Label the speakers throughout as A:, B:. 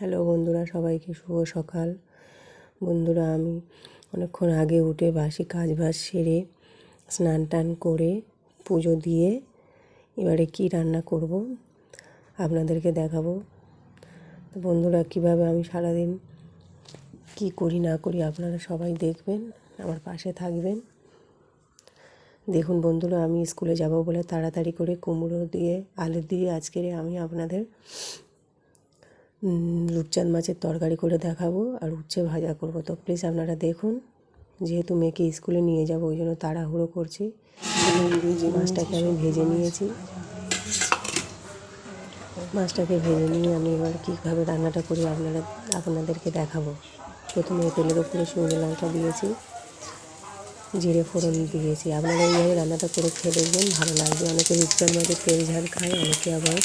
A: Hello বন্ধুরা, সবাইকে শুভ সকাল। বন্ধুরা, আমি অনেকক্ষণ আগে উঠে বাসি কাজ বাজ সেরে স্নান টান করে পুজো দিয়ে এবারে কি রান্না করব আপনাদেরকে দেখাবো। তো বন্ধুরা, কীভাবে আমি সারাদিন কি করি না করি আপনারা সবাই দেখবেন, আমার পাশে থাকবেন। দেখুন বন্ধুরা, আমি স্কুলে যাব বলে তাড়াতাড়ি করে কুমড়ো দিয়ে, আলু দিয়ে আজকের আমি আপনাদের রূপচাঁদ মাছের তরকারি করে দেখাবো আর উচ্ছে ভাজা করব। তো প্লিজ আপনারা দেখুন, যেহেতু মেয়েকে স্কুলে নিয়ে যাব, ওই জন্য তাড়াহুড়ো করছি। মাছটাকে আমি ভেজে নিয়েছি। মাছটাকে ভেজে নিয়ে আমি এবার কীভাবে রান্নাটা করি আপনারা, আপনাদেরকে দেখাবো। প্রথমে তেলের ওপরে শুকনো লঙ্কা দিয়েছি, জিরে ফোড়ন দিয়েছি। আপনারা এইভাবে রান্নাটা করে খেয়ে দেখবেন, ভালো লাগবে। অনেকে রূপচাঁদ মাছের তেল ঝাল খায়, অনেকে আবার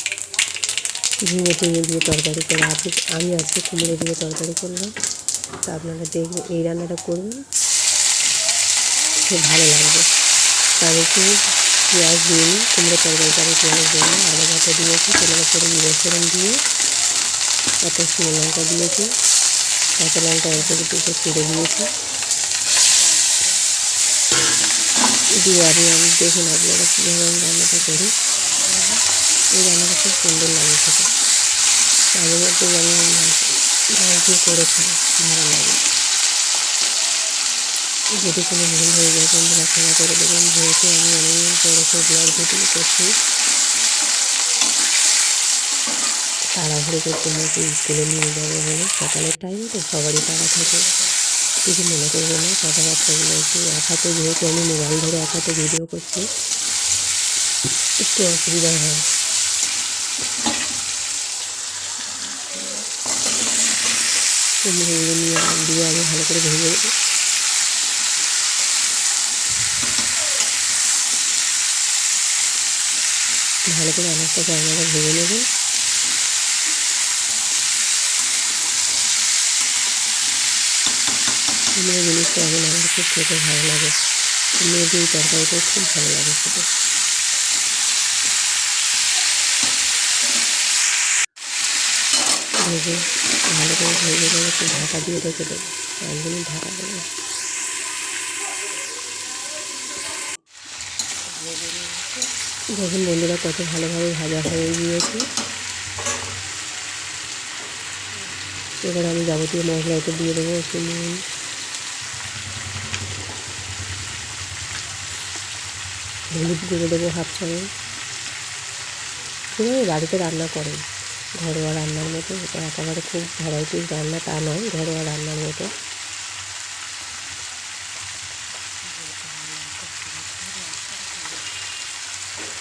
A: ঝিঙে টিঙে দিয়ে তরকারি করে আজকে আমি আজকে কুমড়ো দিয়ে তরকারি করলাম। তা আপনারা দেখবেন এই রান্নাটা করবেন খুব ভালো লাগবে। একটু পেঁয়াজ দিয়ে কুমড়ো তরকারিটা আমি পেঁয়াজ দিয়ে আলু ভাতে দিয়েছি তেলের জিরে ফোড়ন দিয়ে একটা শুকনো লঙ্কা দিয়েছি, কাঁচা লঙ্কা অল্প কিছু ছিঁড়ে দিয়েছি। দিয়ে আমি আমি দেখুন আপনারা কীভাবে আমি রান্নাটা করি। এই রান্নাটা খুব সুন্দর লাগে খেতে। আমি মাছ করে খাই ভালো লাগে যদি কোনো ভুল হয়ে যায়, বন্ধুরা ক্ষমা করে দেবেন। যেহেতু আমি অনেকদিন পরে সেই ব্লগ ভিডিও করছি, তাড়াহুড়ো করতে আমাকে স্কুলে নিয়ে যাবে বলে সকালের টাইমে তো সবারই তাড়া থাকে। কিছু মনে করবে না, কথাবার্তাগুলো একটু এক হাতে যেহেতু আমি মোবাইল ধরে এক হাতে ভিডিও করছি, একটু অসুবিধা হয়। কুমড়োগুলো নিয়ে দিয়ে আমি ভালো করে ভেজে দেবো ভালো করে অনেকটাকে আপনারা ভেজে নেবেন কুমড়ো জিনিসটা এখন আমার খুব খেতে ভালো লাগে কুমড়ো দিয়ে তরকারিটাও খুব ভালো লাগে খেতে ভেজে ভালো করে ভেজে করে একটু ঢাকা দিয়ে রেখে দেবো। মিনিট ঢাকা দেবো দেখুন বন্ধুরা, কত ভালোভাবে ভাজা হয়ে গিয়েছে। এবার আমি যাবতীয় মশলা একটু দিয়ে দেবো একটু নুন। হলুদ গুঁড়ো দেবো হাফ চামচ। বাড়িতে রান্না করেন। ঘরোয়া রান্নার মতো এটা একেবারে খুব ভ্যারাইটিস রান্না তা নয়, ঘরোয়া রান্নার মতো।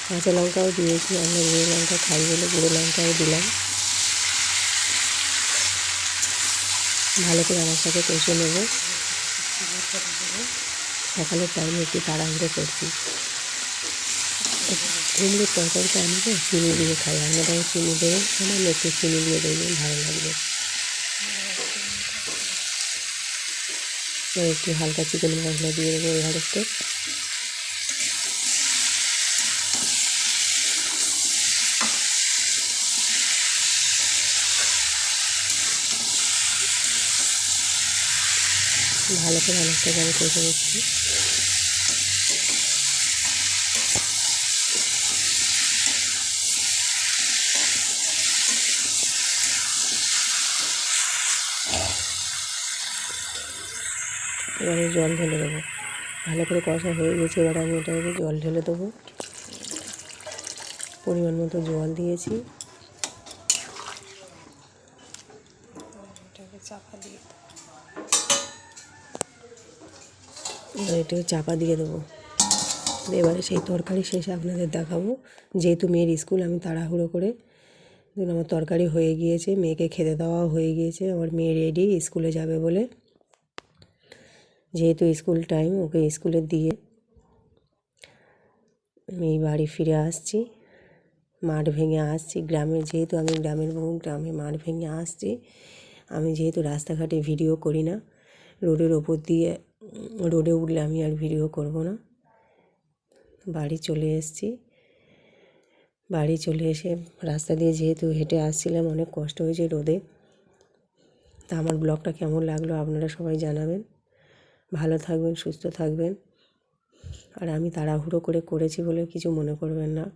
A: কাঁচা লঙ্কাও দিয়েছি, আমরা গুঁড়ো লঙ্কা খাই বলে গুঁড়ো লঙ্কাও দিলাম। ভালো করে আমার সাথে কষে নেব। সকালের টাইমে একটু তাড়াহুড়ো করছি। কুমড়োর তরকারিটা আমি তো চিনি দিয়ে খাই। আপনারাও চিনি দেবেন সামান্য একটু চিনি দিয়ে দেবেন ভালো লাগবে। একটু হালকা চিকেন মশলা দিয়ে দেবো এভারেস্টে ভালো করে অনেকটাকে আমি কষে নিচ্ছি। এবারে জল ঢেলে দেবো। ভালো করে কষা হয়ে গেছে এবার আমি এটাকে জল ঢেলে দেবো। পরিমাণ মতো জল দিয়েছি। চাপা দিয়ে এটাকে চাপা দিয়ে দেবো। এবারে সেই তরকারি শেষে আপনাদের দেখাবো। যেহেতু মেয়ের স্কুল আমি তাড়াহুড়ো করে আমার তরকারি হয়ে গিয়েছে মেয়েকে খেতে দেওয়া হয়ে গিয়েছে আমার মেয়ে রেডি স্কুলে যাবে বলে। যেহেতু স্কুল টাইম ওকে স্কুলে দিয়ে আমি বাড়ি ফিরে আসছি। মাঠ ভেঙে আসছি। গ্রামে যেহেতু আমি গ্রামের বউ, গ্রামে মাঠ ভেঙে আসছি। আমি যেহেতু রাস্তাঘাটে ভিডিও করি না, রোডের ওপর দিয়ে, রোডে উঠলে আমি আর ভিডিও করব না। বাড়ি চলে এসেছি। বাড়ি চলে এসে রাস্তা দিয়ে যেহেতু হেঁটে আসছিলাম, অনেক কষ্ট হয়েছে রোদে। তা আমার ব্লগটা কেমন লাগল আপনারা সবাই জানাবেন। ভালো থাকবেন, সুস্থ থাকবেন। আর আমি তাড়াহুড়ো করে করেছি বলে কিছু মনে করবেন না।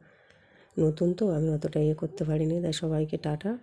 A: নতুন তো, আমি অতটা ইয়ে করতে পারিনি। তাই সবাইকে টাটা।